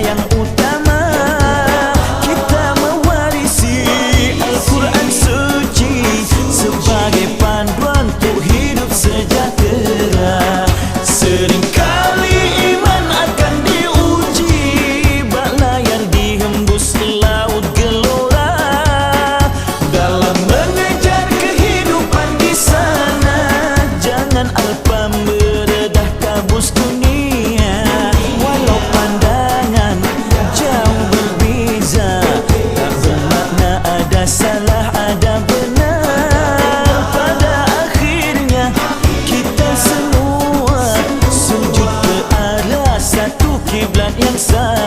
yang utama. Kita mewarisi Al-Quran suci Sebagai panduan untuk hidup sejahtera. Sering ada salah